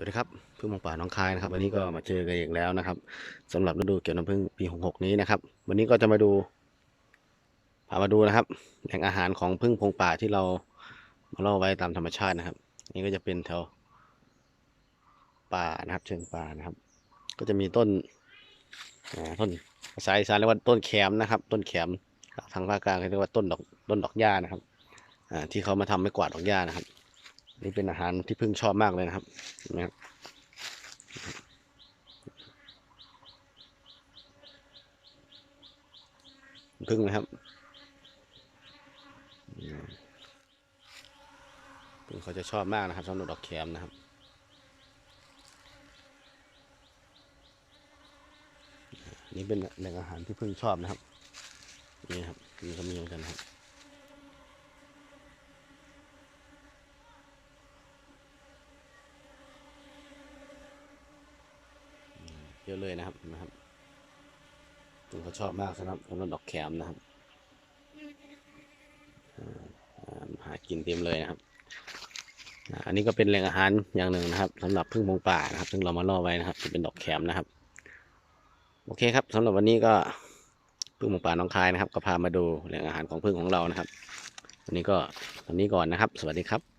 สวัสดีครับพึ่งมองป่าน้องคายนะครับ วันนี้ก็มาเจอกันอีกแล้วนะครับ สำหรับฤดูเกี่ยวน้ำพึ่งปี66นี้นะครับ วันนี้ก็จะมาดูพามาดูนะครับ แหล่งอาหารของพึ่งพงป่าที่เรามาล่าไว้ตามธรรมชาตินะครับ นี่ก็จะเป็นแถวป่านะครับ เชิงป่านะครับ ก็จะมีต้นต้นภาษาอีสานเรียกว่าต้นแขมนะครับ ต้นแขมทางภาคกลางเรียกว่าต้นดอกต้นดอกหญ้านะครับอที่เขามาทำให้กวาดดอกหญ้านะครับ นี่เป็นอาหารที่พึ่งชอบมากเลยนะครับนะครับพึ่งนะครับพึ่งเขาจะชอบมากนะครับสำหรับดอกแคมนะครับนี่เป็นแหล่งอาหารที่พึ่งชอบนะครับนี่ครับนี่ก็มีเหมือนกันครับ เยอะเลยนะครับนะครับผมขาชอบมากสำหรับสำหรับดอกแคมนะครับหากินเต็มเลยนะครับอันนี้ก็เป็นแหล่งอาหารอย่างหนึ่งนะครับ สำหรับพึ่งมงป่านะครับ ซึ่งเรามาล่อไว้นะครับจะเป็นดอกแคมนะครับ โอเคครับ สำหรับวันนี้ก็พึ่งมงป่าน้องคายนะครับ ก็พามาดูแหล่งอาหารของพึ่งของเรานะครับ วันนี้ก็ตอนนี้ก่อนนะครับ สวัสดีครับ